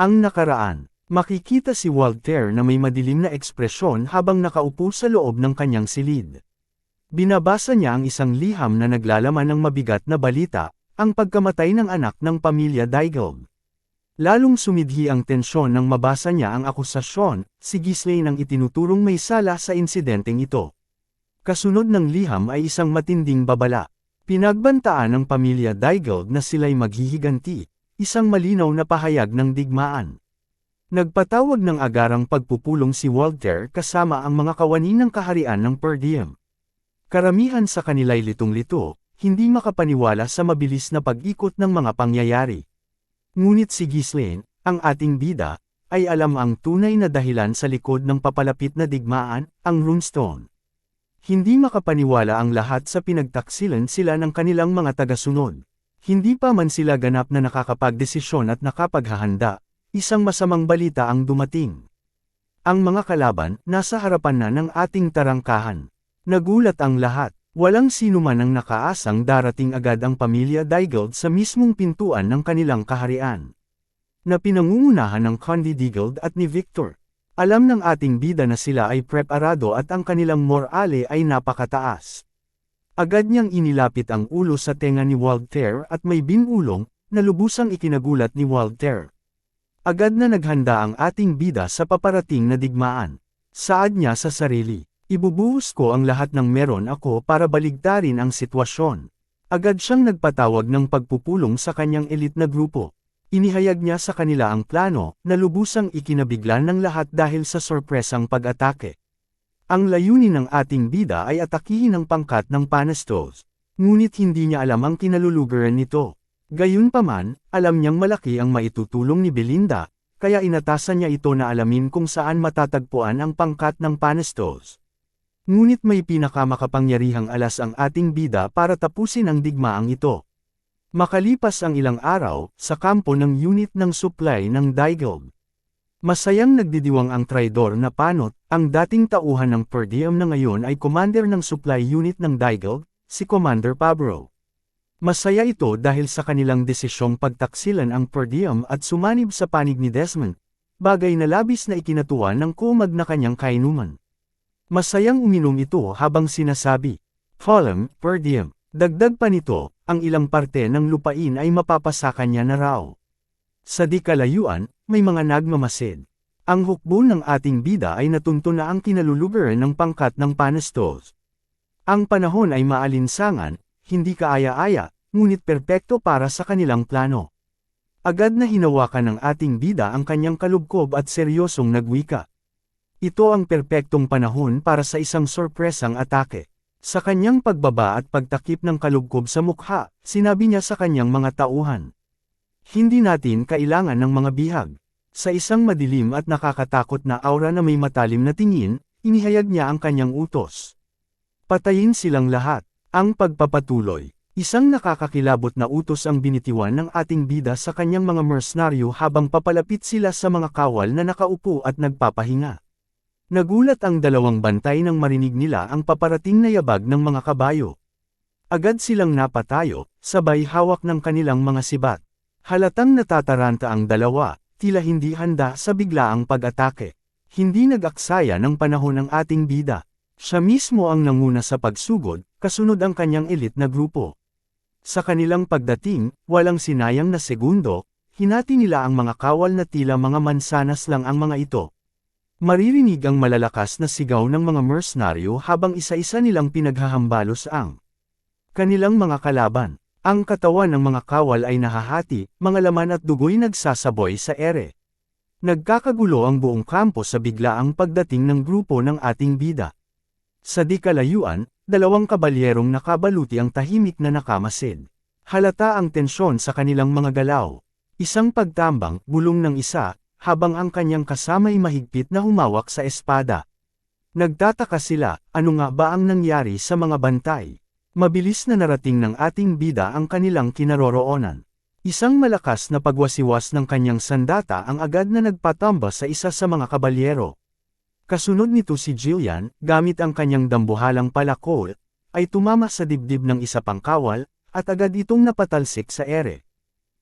Ang nakaraan. Makikita si Walter na may madilim na ekspresyon habang nakaupo sa loob ng kanyang silid. Binabasa niya ang isang liham na naglalaman ng mabigat na balita, ang pagkamatay ng anak ng pamilya Daigold. Lalong sumidhi ang tensyon nang mabasa niya ang akusasyon, si Ghislaine ang itinuturong may sala sa insidenteng ito. Kasunod ng liham ay isang matinding babala. Pinagbantaan ng pamilya Daigold na sila'y maghihiganti, isang malinaw na pahayag ng digmaan. Nagpatawag ng agarang pagpupulong si Walter kasama ang mga kawani ng kaharian ng Per Diem. Karamihan sa kanila'y litong-lito, hindi makapaniwala sa mabilis na pag-ikot ng mga pangyayari. Ngunit si Ghislaine, ang ating bida, ay alam ang tunay na dahilan sa likod ng papalapit na digmaan, ang runestone. Hindi makapaniwala ang lahat sa pinagtaksilan sila ng kanilang mga tagasunod. Hindi pa man sila ganap na nakakapagdesisyon at nakapaghahanda, isang masamang balita ang dumating. Ang mga kalaban, nasa harapan na ng ating tarangkahan. Nagulat ang lahat, walang sino man ang nakaasang darating agad ang pamilya Daigold sa mismong pintuan ng kanilang kaharian. Na pinangungunahan ng Condi Digold at ni Victor. Alam ng ating bida na sila ay preparado at ang kanilang morale ay napakataas. Agad niyang inilapit ang ulo sa tenga ni Walter at may binulong, na lubusang ikinagulat ni Walter. Agad na naghanda ang ating bida sa paparating na digmaan. Saad niya sa sarili. Ibubuhos ko ang lahat ng meron ako para baligtarin ang sitwasyon. Agad siyang nagpatawag ng pagpupulong sa kanyang elit na grupo. Inihayag niya sa kanila ang plano, na lubusang ikinabiglan ng lahat dahil sa sorpresang pag-atake. Ang layunin ng ating bida ay atakihin ang pangkat ng Panastos. Ngunit hindi niya alam ang kinalulugaran nito. Gayunpaman, alam niyang malaki ang maitutulong ni Belinda, kaya inatasan niya ito na alamin kung saan matatagpuan ang pangkat ng Panastos. Ngunit may pinakamakapangyarihang alas ang ating bida para tapusin ang digmaang ito. Makalipas ang ilang araw, sa kampo ng unit ng supply ng Daigog. Masayang nagdidiwang ang traidor na panot, ang dating tauhan ng per diem na ngayon ay commander ng supply unit ng Daigog, si Commander Pabro. Masaya ito dahil sa kanilang desisyong pagtaksilan ang per diem at sumanib sa panig ni Desmond, bagay na labis na ikinatuwa ng kumag na kanyang kainuman. Masayang uminom ito habang sinasabi, Column, per diem. Dagdag pa nito, ang ilang parte ng lupain ay mapapasa kanya na raw. Sa di kalayuan, may mga nagmamasid. Ang hukbo ng ating bida ay natunto na ang kinalulugaran ng pangkat ng Panastos. Ang panahon ay maalinsangan, hindi kaaya-aya, ngunit perpekto para sa kanilang plano. Agad na hinawakan ng ating bida ang kanyang kalubkob at seryosong nagwika. Ito ang perpektong panahon para sa isang sorpresang atake. Sa kanyang pagbaba at pagtakip ng kalugkob sa mukha, sinabi niya sa kanyang mga tauhan. Hindi natin kailangan ng mga bihag. Sa isang madilim at nakakatakot na aura na may matalim na tingin, inihayag niya ang kanyang utos. Patayin silang lahat. Ang pagpapatuloy. Isang nakakakilabot na utos ang binitiwan ng ating bida sa kanyang mga mercenaryo habang papalapit sila sa mga kawal na nakaupo at nagpapahinga. Nagulat ang dalawang bantay nang marinig nila ang paparating na yabag ng mga kabayo. Agad silang napatayo, sabay hawak ng kanilang mga sibat. Halatang natataranta ang dalawa, tila hindi handa sa biglaang pag-atake. Hindi nag-aksaya ng panahon ang ating bida. Siya mismo ang nanguna sa pagsugod, kasunod ang kanyang elit na grupo. Sa kanilang pagdating, walang sinayang na segundo, hinati nila ang mga kawal na tila mga mansanas lang ang mga ito. Maririnig ang malalakas na sigaw ng mga mercenaryo habang isa-isa nilang pinaghahambalos ang kanilang mga kalaban. Ang katawan ng mga kawal ay nahahati, mga laman at dugoy nagsasaboy sa ere. Nagkakagulo ang buong kampo sa biglaang pagdating ng grupo ng ating bida. Sa di kalayuan, dalawang kabalyerong nakabaluti ang tahimik na nakamasid. Halata ang tensyon sa kanilang mga galaw. Isang pagtambang, bulong ng isa, habang ang kanyang kasama'y mahigpit na humawak sa espada. Nagtataka sila, ano nga ba ang nangyari sa mga bantay? Mabilis na narating ng ating bida ang kanilang kinaroroonan. Isang malakas na pagwasiwas ng kanyang sandata ang agad na nagpatamba sa isa sa mga kabalyero. Kasunod nito si Jillian, gamit ang kanyang dambuhalang palakol, ay tumama sa dibdib ng isa pang kawal, at agad itong napatalsik sa ere.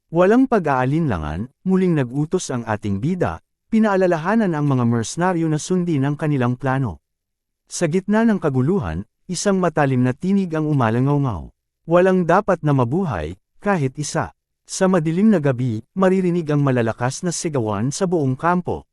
Walang pag-aalinlangan, muling nag-utos ang ating bida, pinaalalahanan ang mga mercenaryo na sundin ang kanilang plano. Sa gitna ng kaguluhan, isang matalim na tinig ang umalangaw Walang dapat na mabuhay, kahit isa. Sa madilim na gabi, maririnig ang malalakas na sigawan sa buong kampo.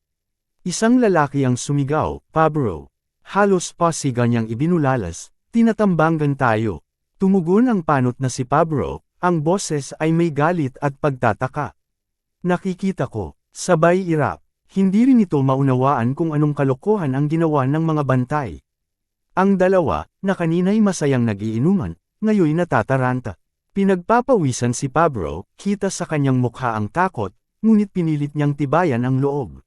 Isang lalaki ang sumigaw, Pabro. Halos pasiga niyang ibinulalas, tinatambangan tayo. Tumugon ang panot na si Pabro, ang boses ay may galit at pagtataka. Nakikita ko, sabay irap, hindi rin ito maunawaan kung anong kalokohan ang ginawa ng mga bantay. Ang dalawa, na kanina'y masayang nagiinuman, ngayon natataranta. Pinagpapawisan si Pablo, kita sa kanyang mukha ang takot, ngunit pinilit niyang tibayan ang loob.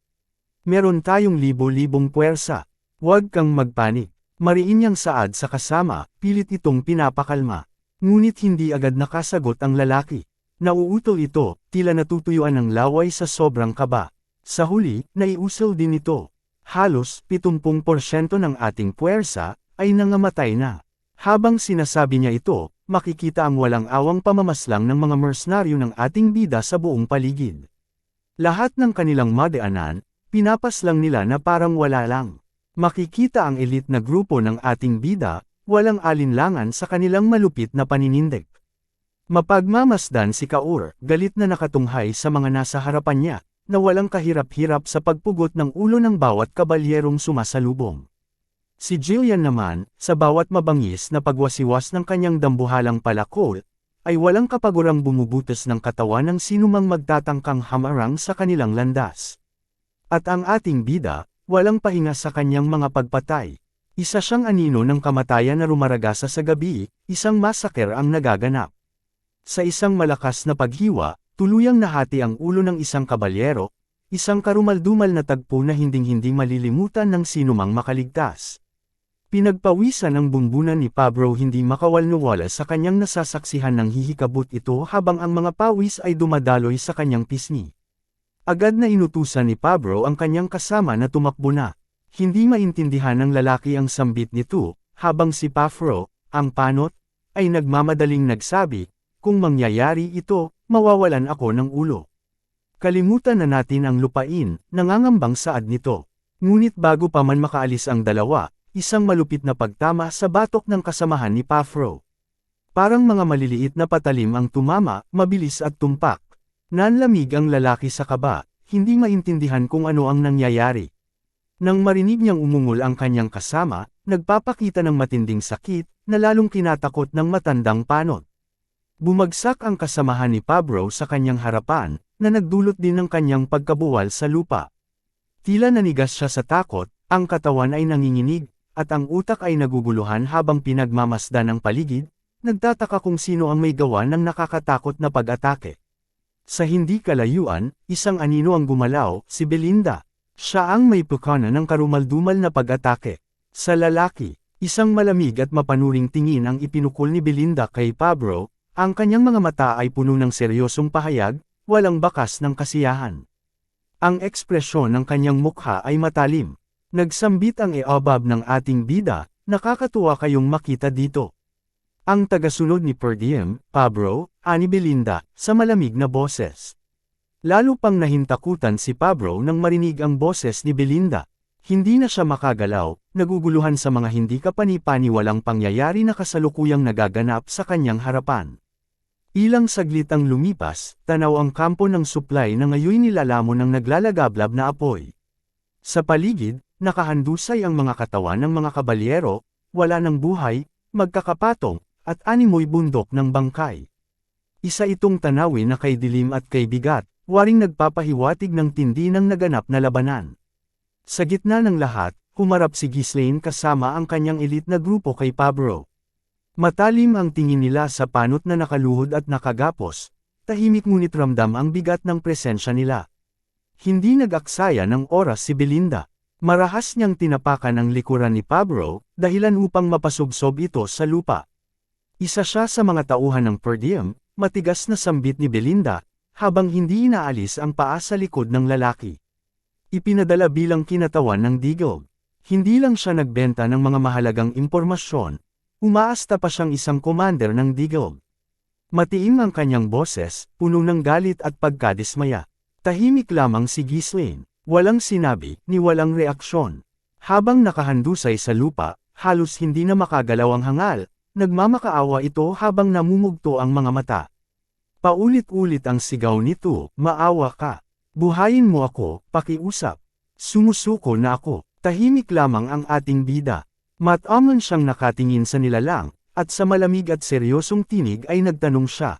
Meron tayong libo-libong puwersa. Huwag kang magpanik. Mariin niyang saad sa kasama, pilit itong pinapakalma. Ngunit hindi agad nakasagot ang lalaki. Nauutol ito, tila natutuyuan ng laway sa sobrang kaba. Sa huli, naiusol din ito. Halos 70% ng ating puwersa ay nangamatay na. Habang sinasabi niya ito, makikita ang walang awang pamamaslang ng mga mercenaryo ng ating bida sa buong paligid. Lahat ng kanilang madaanan, pinapaslang nila na parang wala lang. Makikita ang elite na grupo ng ating bida, walang alinlangan sa kanilang malupit na paninindig. Mapagmamasdan si Kaur, galit na nakatunghay sa mga nasa harapan niya, na walang kahirap-hirap sa pagpugot ng ulo ng bawat kabalyerong sumasalubong. Si Jillian naman, sa bawat mabangis na pagwasiwas ng kanyang dambuhalang palakol, ay walang kapagurang bumubutas ng katawan ng sinumang magtatangkang hamarang sa kanilang landas. At ang ating bida, walang pahinga sa kanyang mga pagpatay. Isa siyang anino ng kamatayan na rumaragasa sa gabi, isang masaker ang nagaganap. Sa isang malakas na paghiwa, Tuluyang nahati ang ulo ng isang kabalyero, isang karumaldumal na tagpo na hinding-hindi malilimutan ng sinumang makaligtas. Pinagpawisan ang bumbunan ni Pablo hindi makawal-nuwala sa kanyang nasasaksihan ng hihikabot ito habang ang mga pawis ay dumadaloy sa kanyang pisngi. Agad na inutusan ni Pablo ang kanyang kasama na tumakbo na. Hindi maintindihan ng lalaki ang sambit nito, habang si Pafro, ang panot, ay nagmamadaling nagsabi, kung mangyayari ito, mawawalan ako ng ulo. Kalimutan na natin ang lupain, nangangambang saad nito. Ngunit bago pa man makaalis ang dalawa, isang malupit na pagtama sa batok ng kasamahan ni Pafro. Parang mga maliliit na patalim ang tumama, mabilis at tumpak. Nanlamig ang lalaki sa kaba, hindi maintindihan kung ano ang nangyayari. Nang marinig niyang umungol ang kanyang kasama, nagpapakita ng matinding sakit, na lalong kinatakot ng matandang panot. Bumagsak ang kasamahan ni Pablo sa kanyang harapan, na nagdulot din ng kanyang pagkabuwal sa lupa. Tila nanigas siya sa takot, ang katawan ay nanginginig, at ang utak ay naguguluhan habang pinagmamasdan ng paligid, nagtataka kung sino ang may gawa ng nakakatakot na pag-atake. Sa hindi kalayuan, isang anino ang gumalaw, si Belinda. Siya ang may pukana ng karumaldumal na pag-atake. Sa lalaki, isang malamig at mapanuring tingin ang ipinukol ni Belinda kay Pablo, ang kanyang mga mata ay puno ng seryosong pahayag, walang bakas ng kasiyahan. Ang ekspresyon ng kanyang mukha ay matalim. Nagsambit ang eobab ng ating bida, nakakatuwa kayong makita dito. Ang tagasunod ni Perdiem, Pablo, ani Belinda, sa malamig na boses. Lalo pang nahintakutan si Pablo nang marinig ang boses ni Belinda. Hindi na siya makagalaw, naguguluhan sa mga hindi kapani-pani walang pangyayari na kasalukuyang nagaganap sa kanyang harapan. Ilang saglit ang lumipas, tanaw ang kampo ng supply na ngayon nilalamon ng naglalagablab na apoy. Sa paligid, nakahandusay ang mga katawan ng mga kabalyero, wala ng buhay, magkakapatong, at animoy bundok ng bangkay. Isa itong tanawin na kay dilim at kay bigat, waring nagpapahiwatig ng tindi ng naganap na labanan. Sa gitna ng lahat, humarap si Ghislaine kasama ang kanyang elite na grupo kay Pablo. Matalim ang tingin nila sa panot na nakaluhod at nakagapos, tahimik ngunit ramdam ang bigat ng presensya nila. Hindi nag-aksaya ng oras si Belinda. Marahas niyang tinapakan ang likuran ni Pablo, dahilan upang mapasubsob ito sa lupa. Isa siya sa mga tauhan ng per diem, matigas na sambit ni Belinda, habang hindi inaalis ang paa sa likod ng lalaki. Ipinadala bilang kinatawan ng Digog. Hindi lang siya nagbenta ng mga mahalagang impormasyon, Umaasta pa siyang isang commander ng Digog. Matiim ang kanyang boses, puno ng galit at pagkadismaya. Tahimik lamang si Ghislaine, walang sinabi, ni walang reaksyon. Habang nakahandusay sa lupa, halos hindi na makagalaw ang hangal, nagmamakaawa ito habang namumugto ang mga mata. Paulit-ulit ang sigaw nito, maawa ka. Buhayin mo ako, pakiusap. Sumusuko na ako, tahimik lamang ang ating bida. Matamon siyang nakatingin sa nilalang, at sa malamig at seryosong tinig ay nagtanong siya.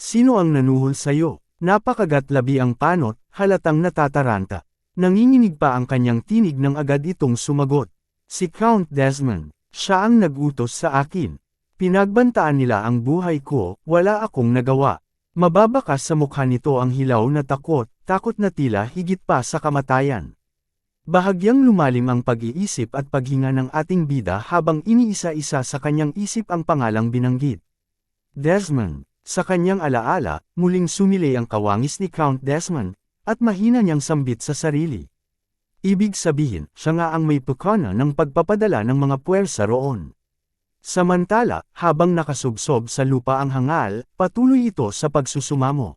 Sino ang nanuhol sa'yo? Napakagat labi ang panot, halatang natataranta. Nanginginig pa ang kanyang tinig nang agad itong sumagot. Si Count Desmond, siya ang nagutos sa akin. Pinagbantaan nila ang buhay ko, wala akong nagawa. Mababakas sa mukha nito ang hilaw na takot, takot na tila higit pa sa kamatayan. Bahagyang lumalim ang pag-iisip at paghinga ng ating bida habang iniisa-isa sa kanyang isip ang pangalang binanggit. Desmond, sa kanyang alaala, muling sumili ang kawangis ni Count Desmond, at mahina niyang sambit sa sarili. Ibig sabihin, siya nga ang may pukana ng pagpapadala ng mga puwersa roon. Samantala, habang nakasubsob sa lupa ang hangal, patuloy ito sa pagsusumamo.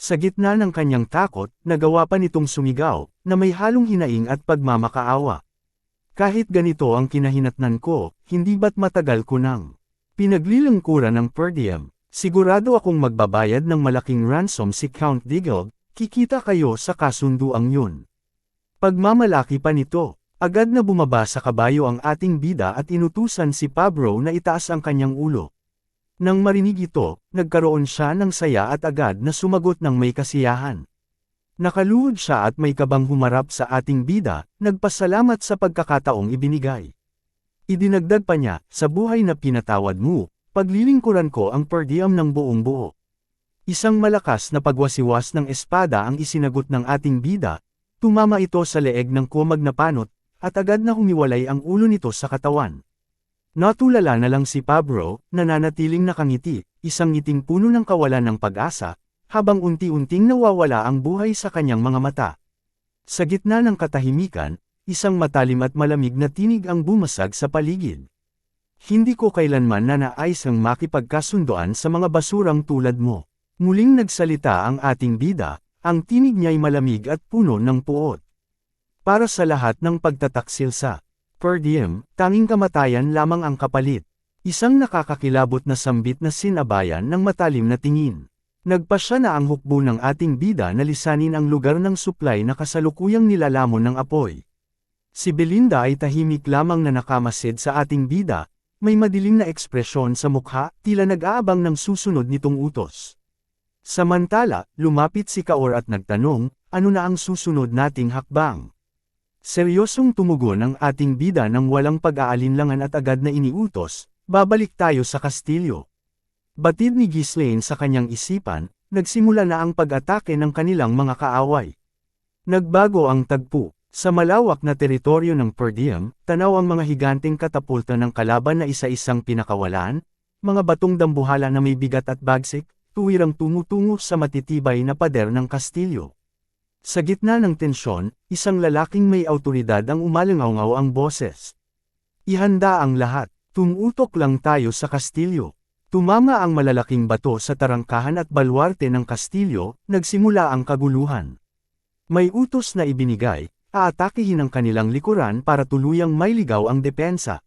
Sa gitna ng kanyang takot, nagawa pa nitong sumigaw, na may halong hinaing at pagmamakaawa. Kahit ganito ang kinahinatnan ko, hindi ba't matagal ko nang pinaglilangkuran ng per sigurado akong magbabayad ng malaking ransom si Count Diggle, kikita kayo sa kasunduang yun. Pagmamalaki pa nito, Agad na bumaba sa kabayo ang ating bida at inutusan si Pablo na itaas ang kanyang ulo. Nang marinig ito, nagkaroon siya ng saya at agad na sumagot ng may kasiyahan. Nakaluhod siya at may kabang humarap sa ating bida, nagpasalamat sa pagkakataong ibinigay. Idinagdag pa niya, sa buhay na pinatawad mo, paglilingkuran ko ang per diem ng buong buo. Isang malakas na pagwasiwas ng espada ang isinagot ng ating bida, tumama ito sa leeg ng kumag na panot, at agad na humiwalay ang ulo nito sa katawan. Natulala na lang si Pablo, nananatiling nakangiti, isang ngiting puno ng kawalan ng pag-asa, habang unti-unting nawawala ang buhay sa kanyang mga mata. Sa gitna ng katahimikan, isang matalim at malamig na tinig ang bumasag sa paligid. Hindi ko kailanman nanais ang makipagkasundoan sa mga basurang tulad mo. Muling nagsalita ang ating bida, ang tinig niya'y malamig at puno ng puot. Para sa lahat ng pagtataksil sa per diem, tanging kamatayan lamang ang kapalit. Isang nakakakilabot na sambit na sinabayan ng matalim na tingin. Nagpasya na ang hukbo ng ating bida na lisanin ang lugar ng supply na kasalukuyang nilalamon ng apoy. Si Belinda ay tahimik lamang na nakamasid sa ating bida, may madilim na ekspresyon sa mukha, tila nag-aabang ng susunod nitong utos. Samantala, lumapit si Kaor at nagtanong, ano na ang susunod nating hakbang? Seryosong tumugon ang ating bida ng walang pag-aalinlangan at agad na iniutos, babalik tayo sa Kastilyo. Batid ni Ghislaine sa kanyang isipan, nagsimula na ang pag-atake ng kanilang mga kaaway. Nagbago ang tagpo. Sa malawak na teritoryo ng Perdium, tanaw ang mga higanteng katapulta ng kalaban na isa-isang pinakawalan, mga batong dambuhala na may bigat at bagsik, tuwirang tumutungo sa matitibay na pader ng kastilyo. Sa gitna ng tensyon, isang lalaking may autoridad ang umalangaw ang boses. Ihanda ang lahat, tumutok lang tayo sa kastilyo. Tumama ang malalaking bato sa tarangkahan at balwarte ng kastilyo, nagsimula ang kaguluhan. May utos na ibinigay, aatakihin ang kanilang likuran para tuluyang mailigaw ang depensa.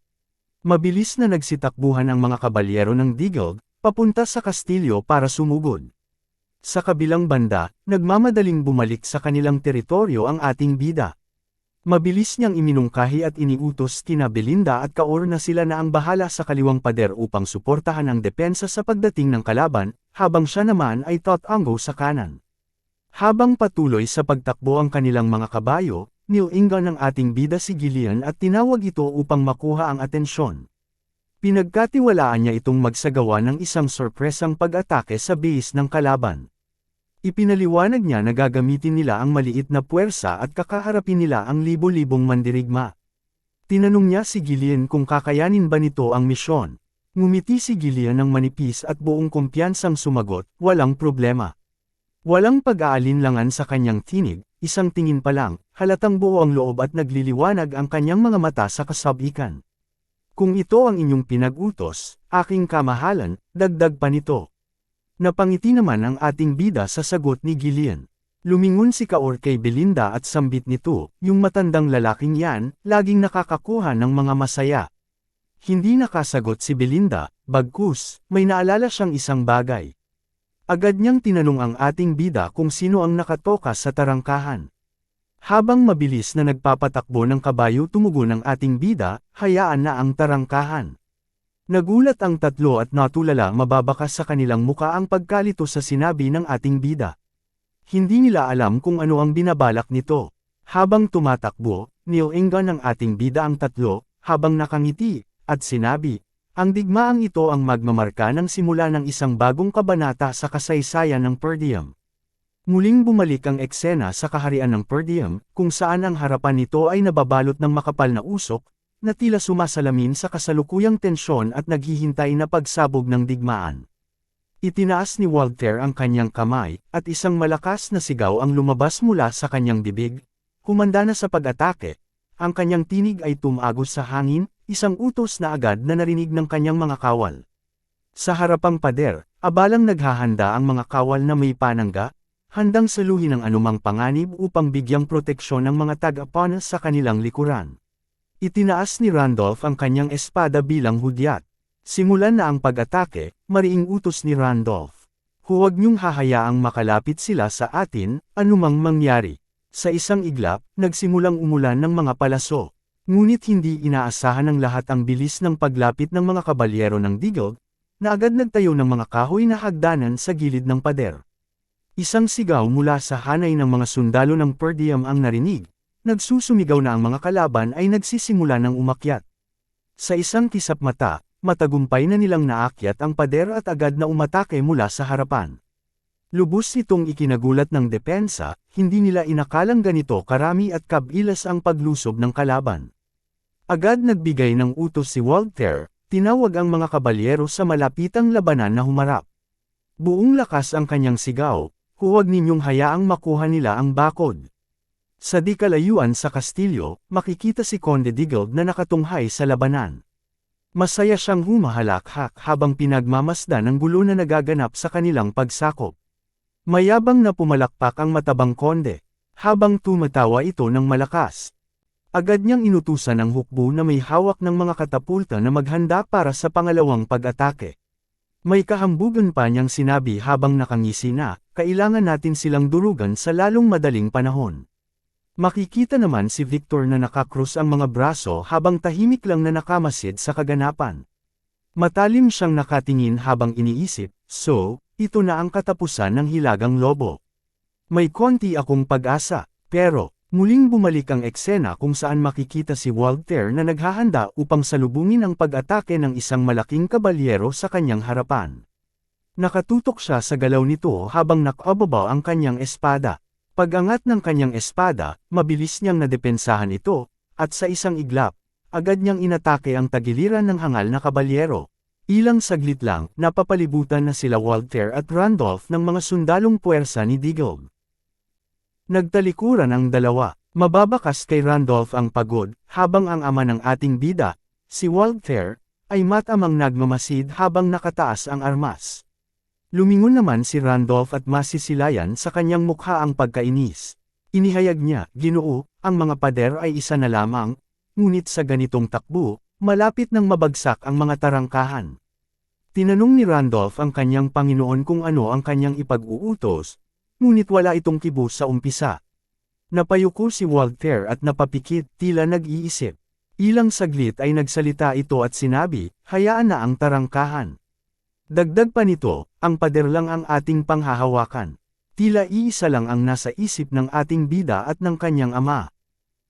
Mabilis na nagsitakbuhan ang mga kabalyero ng Digald, papunta sa kastilyo para sumugod. Sa kabilang banda, nagmamadaling bumalik sa kanilang teritoryo ang ating bida. Mabilis niyang iminungkahi at iniutos kina Belinda at Kaor na sila na ang bahala sa kaliwang pader upang suportahan ang depensa sa pagdating ng kalaban, habang siya naman ay tatango sa kanan. Habang patuloy sa pagtakbo ang kanilang mga kabayo, nilingan ng ating bida si Gillian at tinawag ito upang makuha ang atensyon. Pinagkatiwalaan niya itong magsagawa ng isang sorpresang pag-atake sa base ng kalaban. Ipinaliwanag niya na gagamitin nila ang maliit na puwersa at kakaharapin nila ang libo-libong mandirigma. Tinanong niya si Gillian kung kakayanin ba nito ang misyon. Ngumiti si Gillian ng manipis at buong kumpiyansang sumagot, walang problema. Walang pag-aalinlangan sa kanyang tinig, isang tingin pa lang, halatang buo ang loob at nagliliwanag ang kanyang mga mata sa kasabikan. Kung ito ang inyong pinag-utos, aking kamahalan, dagdag pa nito. Napangiti naman ang ating bida sa sagot ni Gillian. Lumingon si Kaor kay Belinda at sambit nito, yung matandang lalaking yan, laging nakakakuha ng mga masaya. Hindi nakasagot si Belinda, bagkus, may naalala siyang isang bagay. Agad niyang tinanong ang ating bida kung sino ang nakatoka sa tarangkahan. Habang mabilis na nagpapatakbo ng kabayo tumugon ang ating bida, hayaan na ang tarangkahan. Nagulat ang tatlo at natulala mababakas sa kanilang muka ang pagkalito sa sinabi ng ating bida. Hindi nila alam kung ano ang binabalak nito. Habang tumatakbo, niyoinggan ng ating bida ang tatlo, habang nakangiti, at sinabi, ang digmaang ito ang magmamarka ng simula ng isang bagong kabanata sa kasaysayan ng Perdium. Muling bumalik ang eksena sa kaharian ng Perdium, kung saan ang harapan nito ay nababalot ng makapal na usok, na tila sumasalamin sa kasalukuyang tensyon at naghihintay na pagsabog ng digmaan. Itinaas ni Walter ang kanyang kamay, at isang malakas na sigaw ang lumabas mula sa kanyang bibig, humanda na sa pag-atake, ang kanyang tinig ay tumagos sa hangin, isang utos na agad na narinig ng kanyang mga kawal. Sa harapang pader, abalang naghahanda ang mga kawal na may panangga, handang saluhin ang anumang panganib upang bigyang proteksyon ng mga tag-apanas sa kanilang likuran. Itinaas ni Randolph ang kanyang espada bilang hudyat. Simulan na ang pag-atake, mariing utos ni Randolph. Huwag niyong hahayaang makalapit sila sa atin, anumang mangyari. Sa isang iglap, nagsimulang umulan ng mga palaso. Ngunit hindi inaasahan ng lahat ang bilis ng paglapit ng mga kabalyero ng Digog, na agad nagtayo ng mga kahoy na hagdanan sa gilid ng pader. Isang sigaw mula sa hanay ng mga sundalo ng Perdium ang narinig, nagsusumigaw na ang mga kalaban ay nagsisimula ng umakyat. Sa isang kisap mata, matagumpay na nilang naakyat ang pader at agad na umatake mula sa harapan. Lubos itong ikinagulat ng depensa, hindi nila inakalang ganito karami at kabilas ang paglusob ng kalaban. Agad nagbigay ng utos si Walter, tinawag ang mga kabalyero sa malapitang labanan na humarap. Buong lakas ang kanyang sigaw, huwag ninyong hayaang makuha nila ang bakod. Sa di kalayuan sa Kastilyo, makikita si Conde Digald na nakatunghay sa labanan. Masaya siyang humahalakhak habang pinagmamasdan ang gulo na nagaganap sa kanilang pagsakop. Mayabang na pumalakpak ang matabang konde, habang tumatawa ito ng malakas. Agad niyang inutusan ang hukbo na may hawak ng mga katapulta na maghanda para sa pangalawang pag-atake. May kahambugan pa niyang sinabi habang nakangisi na, kailangan natin silang durugan sa lalong madaling panahon. Makikita naman si Victor na nakakrus ang mga braso habang tahimik lang na nakamasid sa kaganapan. Matalim siyang nakatingin habang iniisip, so, ito na ang katapusan ng hilagang lobo. May konti akong pag-asa, pero, muling bumalik ang eksena kung saan makikita si Walter na naghahanda upang salubungin ang pag-atake ng isang malaking kabalyero sa kanyang harapan. Nakatutok siya sa galaw nito habang nakababa ang kanyang espada. Pag-angat ng kanyang espada, mabilis niyang nadepensahan ito, at sa isang iglap, agad niyang inatake ang tagiliran ng hangal na kabalyero. Ilang saglit lang, napapalibutan na sila Walter at Randolph ng mga sundalong puwersa ni Diggle. Nagtalikuran ang dalawa, mababakas kay Randolph ang pagod, habang ang ama ng ating bida, si Walter, ay matamang nagmamasid habang nakataas ang armas. Lumingon naman si Randolph at masisilayan sa kanyang mukha ang pagkainis. Inihayag niya, ginoo, ang mga pader ay isa na lamang, ngunit sa ganitong takbo, Malapit nang mabagsak ang mga tarangkahan. Tinanong ni Randolph ang kanyang Panginoon kung ano ang kanyang ipag-uutos, ngunit wala itong kibo sa umpisa. Napayuko si Walter at napapikit tila nag-iisip. Ilang saglit ay nagsalita ito at sinabi, hayaan na ang tarangkahan. Dagdag pa nito, ang pader lang ang ating panghahawakan. Tila iisa lang ang nasa isip ng ating bida at ng kanyang ama.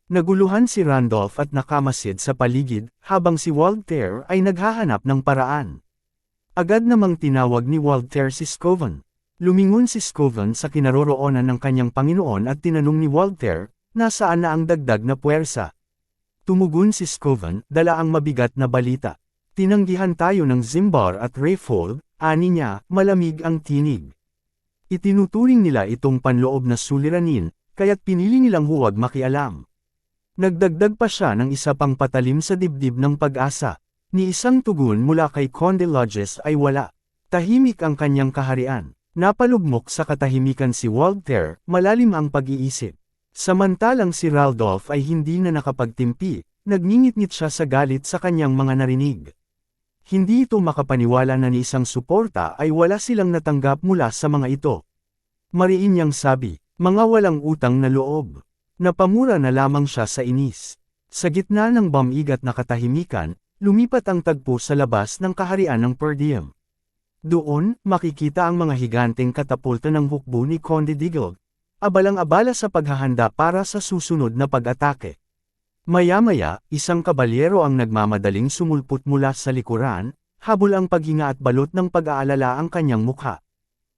Naguluhan si Randolph at nakamasid sa paligid, habang si Walter ay naghahanap ng paraan. Agad namang tinawag ni Walter si Scoven. Lumingon si Scoven sa kinaroroonan ng kanyang Panginoon at tinanong ni Walter, nasaan na ang dagdag na puwersa. Tumugon si Scoven, dala ang mabigat na balita. Tinanggihan tayo ng Zimbar at Rayfold, ani niya, malamig ang tinig. Itinuturing nila itong panloob na suliranin, kaya't pinili nilang huwag makialam. Nagdagdag pa siya ng isa pang patalim sa dibdib ng pag-asa. Ni isang tugon mula kay Conde Lodges ay wala. Tahimik ang kanyang kaharian. Napalugmok sa katahimikan si Walter, malalim ang pag-iisip. Samantalang si Raldolph ay hindi na nakapagtimpi, nagngingit-ngit siya sa galit sa kanyang mga narinig. Hindi ito makapaniwala na ni isang suporta ay wala silang natanggap mula sa mga ito. Mariin niyang sabi, mga walang utang na loob. Napamura na lamang siya sa inis. Sa gitna ng bamigat na katahimikan, lumipat ang tagpo sa labas ng kaharian ng Perdium. Doon, makikita ang mga higanteng katapulta ng hukbo ni Conde Diggle, abalang-abala sa paghahanda para sa susunod na pag-atake. Maya-maya, isang kabalyero ang nagmamadaling sumulpot mula sa likuran, habol ang paghinga at balot ng pag-aalala ang kanyang mukha.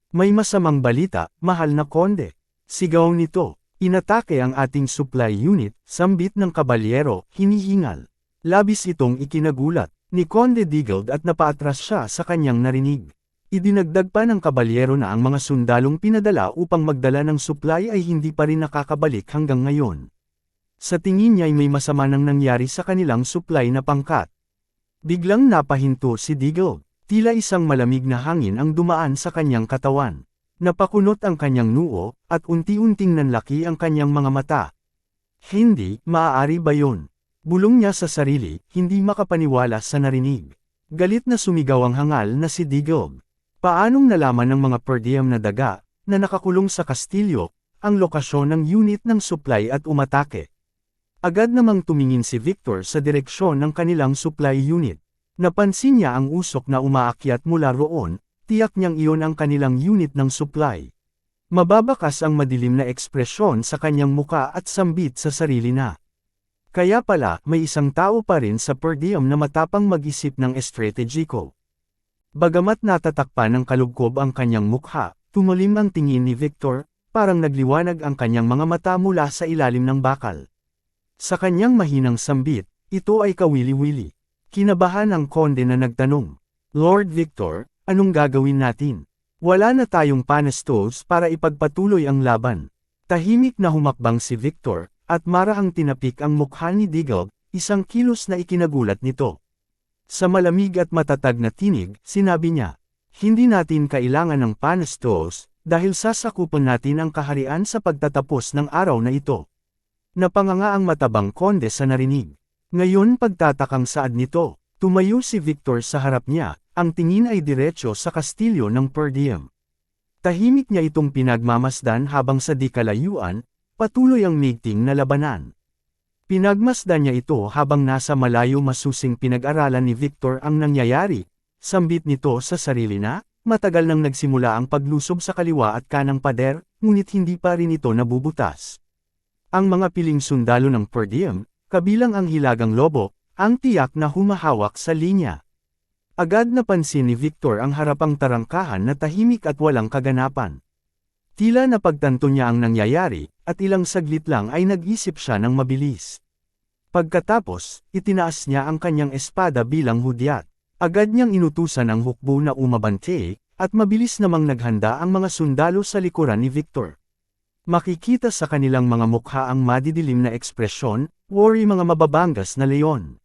May masamang balita, mahal na konde. Sigaw nito, inatake ang ating supply unit, sambit ng kabalyero, hinihingal. Labis itong ikinagulat, ni Conde Diggled at napaatras siya sa kanyang narinig. Idinagdag pa ng kabalyero na ang mga sundalong pinadala upang magdala ng supply ay hindi pa rin nakakabalik hanggang ngayon. Sa tingin niya ay may masama nang nangyari sa kanilang supply na pangkat. Biglang napahinto si Diggle. Tila isang malamig na hangin ang dumaan sa kanyang katawan. Napakunot ang kanyang noo, at unti-unting nanlaki ang kanyang mga mata. Hindi, maaari ba yun? Bulong niya sa sarili, hindi makapaniwala sa narinig. Galit na sumigaw ang hangal na si Digog. Paanong nalaman ng mga per na daga, na nakakulong sa kastilyo, ang lokasyon ng unit ng supply at umatake? Agad namang tumingin si Victor sa direksyon ng kanilang supply unit. Napansin niya ang usok na umaakyat mula roon, tiyak niyang iyon ang kanilang unit ng supply. Mababakas ang madilim na ekspresyon sa kanyang muka at sambit sa sarili na. Kaya pala, may isang tao pa rin sa per diem na matapang mag-isip ng estrategyko. Bagamat natatakpan ng kalugkob ang kanyang mukha, tumulim ang tingin ni Victor, parang nagliwanag ang kanyang mga mata mula sa ilalim ng bakal. Sa kanyang mahinang sambit, ito ay kawili-wili. Kinabahan ang konde na nagtanong, Lord Victor, anong gagawin natin? Wala na tayong panestos para ipagpatuloy ang laban. Tahimik na humakbang si Victor, at marahang tinapik ang mukha ni Diggle, isang kilos na ikinagulat nito. Sa malamig at matatag na tinig, sinabi niya, hindi natin kailangan ng panestos, dahil sasakupan natin ang kaharian sa pagtatapos ng araw na ito. Napanganga ang matabang konde sa narinig. Ngayon pagtatakang saad nito, tumayo si Victor sa harap niya, ang tingin ay diretsyo sa kastilyo ng Perdium. Tahimik niya itong pinagmamasdan habang sa di kalayuan, patuloy ang meeting na labanan. Pinagmasdan niya ito habang nasa malayo masusing pinag-aralan ni Victor ang nangyayari, sambit nito sa sarili na, matagal nang nagsimula ang paglusob sa kaliwa at kanang pader, ngunit hindi pa rin ito nabubutas. Ang mga piling sundalo ng Perdium, kabilang ang hilagang lobo, ang tiyak na humahawak sa linya. Agad napansin ni Victor ang harapang tarangkahan na tahimik at walang kaganapan. Tila napagtanto niya ang nangyayari, at ilang saglit lang ay nag-isip siya ng mabilis. Pagkatapos, itinaas niya ang kanyang espada bilang hudyat. Agad niyang inutusan ang hukbo na umabante, at mabilis namang naghanda ang mga sundalo sa likuran ni Victor. Makikita sa kanilang mga mukha ang madidilim na ekspresyon, worry mga mababangas na leon.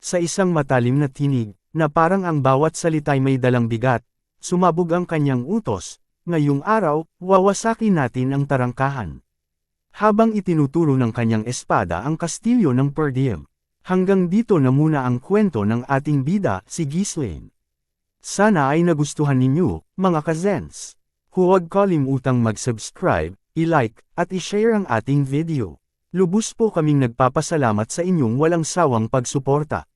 Sa isang matalim na tinig, na parang ang bawat salita'y may dalang bigat, sumabog ang kanyang utos, ngayong araw, wawasakin natin ang tarangkahan. Habang itinuturo ng kanyang espada ang kastilyo ng Perdium. Hanggang dito na muna ang kwento ng ating bida, si Ghislaine. Sana ay nagustuhan ninyo, mga kazens. Huwag kalimutang mag-subscribe, i-like, at i-share ang ating video. Lubos po kaming nagpapasalamat sa inyong walang sawang pagsuporta.